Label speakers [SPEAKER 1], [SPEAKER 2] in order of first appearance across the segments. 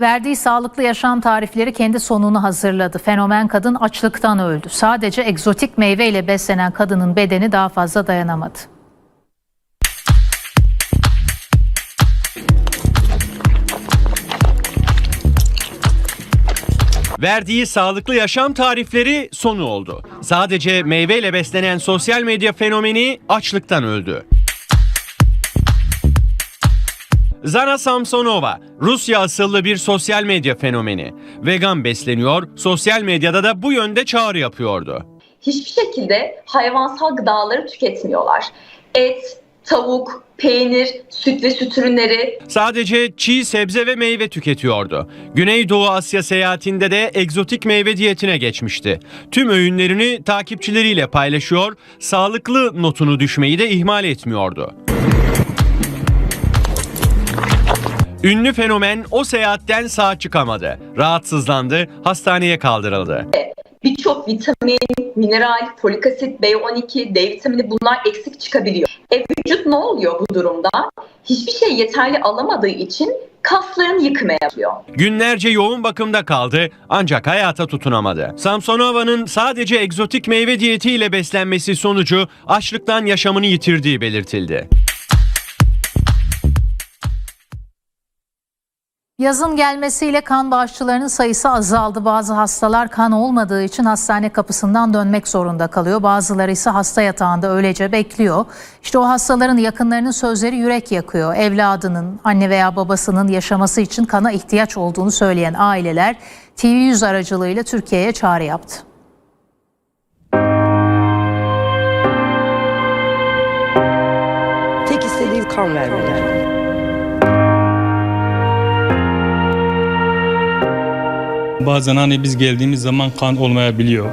[SPEAKER 1] Verdiği sağlıklı yaşam tarifleri kendi sonunu hazırladı. Fenomen kadın açlıktan öldü. Sadece egzotik meyveyle beslenen kadının bedeni daha fazla dayanamadı.
[SPEAKER 2] Verdiği sağlıklı yaşam tarifleri sonu oldu. Sadece meyveyle beslenen sosyal medya fenomeni açlıktan öldü. Zana Samsonova, Rusya asıllı bir sosyal medya fenomeni. Vegan besleniyor, sosyal medyada da bu yönde çağrı yapıyordu.
[SPEAKER 3] hiçbir şekilde hayvansal gıdaları tüketmiyorlar. Et, tavuk, peynir, süt ve süt ürünleri,
[SPEAKER 2] Sadece çiğ sebze ve meyve tüketiyordu. Güneydoğu Asya seyahatinde de egzotik meyve diyetine geçmişti. Tüm öğünlerini takipçileriyle paylaşıyor, sağlıklı notunu düşmeyi de ihmal etmiyordu. Ünlü fenomen o seyahatten sağ çıkamadı. Rahatsızlandı, hastaneye kaldırıldı.
[SPEAKER 3] birçok vitamin, mineral, folik asit, B12, D vitamini bunlar eksik çıkabiliyor. E vücut ne oluyor bu durumda? Hiçbir şey yeterli alamadığı için kaslarını yıkmaya yapıyor.
[SPEAKER 2] Günlerce yoğun bakımda kaldı ancak hayata tutunamadı. Samsonova'nın sadece egzotik meyve diyetiyle beslenmesi sonucu açlıktan yaşamını yitirdiği belirtildi.
[SPEAKER 1] Yazın gelmesiyle kan bağışçılarının sayısı azaldı. Bazı hastalar kan olmadığı için hastane kapısından dönmek zorunda kalıyor. Bazıları ise hasta yatağında öylece bekliyor. İşte o hastaların yakınlarının sözleri yürek yakıyor. Evladının, anne veya babasının yaşaması için kana ihtiyaç olduğunu söyleyen aileler TV100 aracılığıyla Türkiye'ye çağrı yaptı.
[SPEAKER 4] Tek istediğim kan vermeleri.
[SPEAKER 5] Bazen hani biz geldiğimiz zaman kan olmayabiliyor.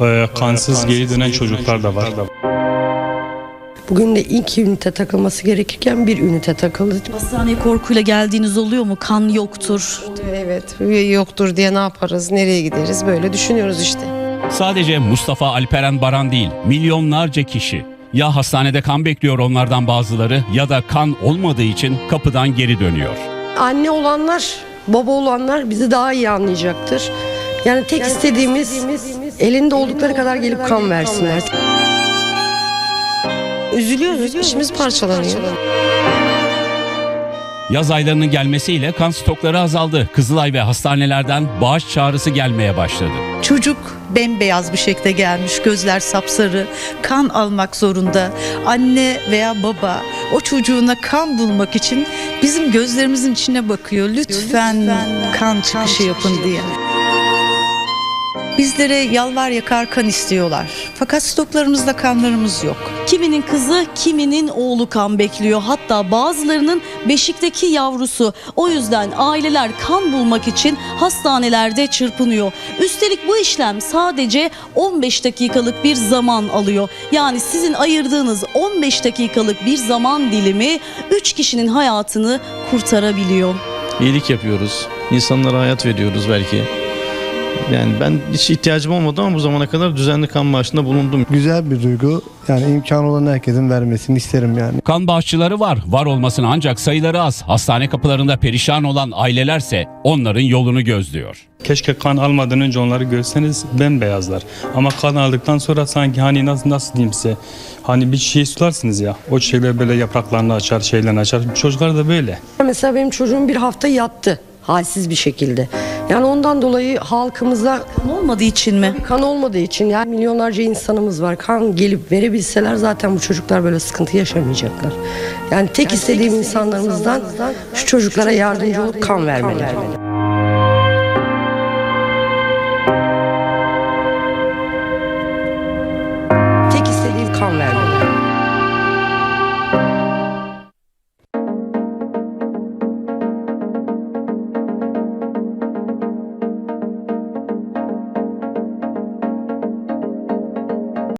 [SPEAKER 5] Ee, kansız geri dönen çocuklar da var.
[SPEAKER 4] Bugün de iki ünite takılması gerekirken bir ünite takıldı.
[SPEAKER 6] Hastaneye korkuyla geldiğiniz oluyor mu? Kan yoktur.
[SPEAKER 7] Evet yoktur diye ne yaparız nereye gideriz böyle düşünüyoruz işte.
[SPEAKER 8] Sadece Mustafa Alperen Baran değil, milyonlarca kişi. Ya hastanede kan bekliyor onlardan bazıları ya da kan olmadığı için kapıdan geri dönüyor.
[SPEAKER 4] Anne olanlar, baba olanlar bizi daha iyi anlayacaktır. Yani tek istediğimiz elinde oldukları kadar gelip kan versinler.
[SPEAKER 7] Üzülüyoruz içimiz parçalanıyor.
[SPEAKER 8] Yaz aylarının gelmesiyle kan stokları azaldı. Kızılay ve hastanelerden bağış çağrısı gelmeye başladı.
[SPEAKER 6] Çocuk bembeyaz bir şekilde gelmiş, gözler sapsarı, kan almak zorunda. Anne veya baba o çocuğuna kan bulmak için bizim gözlerimizin içine bakıyor. Lütfen, kan çıkışı yapın diye. Bizlere yalvar yakar kan istiyorlar. Fakat stoklarımızda kanlarımız yok.
[SPEAKER 9] Kiminin kızı, kiminin oğlu kan bekliyor. Hatta bazılarının beşikteki yavrusu. O yüzden aileler kan bulmak için hastanelerde çırpınıyor. Üstelik bu işlem sadece 15 dakikalık bir zaman alıyor. Yani sizin ayırdığınız 15 dakikalık bir zaman dilimi 3 kişinin hayatını kurtarabiliyor.
[SPEAKER 10] iyilik yapıyoruz. İnsanlara hayat veriyoruz belki. Yani ben hiç ihtiyacım olmadı ama bu zamana kadar düzenli kan bağışında bulundum.
[SPEAKER 11] Güzel bir duygu. Yani imkan olan herkesin vermesini isterim yani.
[SPEAKER 8] Kan bağışçıları var, var olmasına ancak sayıları az. Hastane kapılarında perişan olan ailelerse onların yolunu gözlüyor.
[SPEAKER 5] Keşke kan almadan önce onları görseniz bembeyazlar. Ama kan aldıktan sonra sanki hani nasıl, nasıl diyeyim size hani bir şey sularsınız ya o çiçekler böyle yapraklarını açar şeylerini açar. Çocuklar da böyle.
[SPEAKER 4] Mesela benim çocuğum bir hafta yattı halsiz bir şekilde. Yani ondan dolayı halkımızda
[SPEAKER 6] Kan olmadığı için mi?
[SPEAKER 4] kan olmadığı için yani milyonlarca insanımız var. Kan gelip verebilseler zaten bu çocuklar böyle sıkıntı yaşamayacaklar. Yani tek istediğim insanlarımızdan şu çocuklara yardımcı olup kan vermeleri.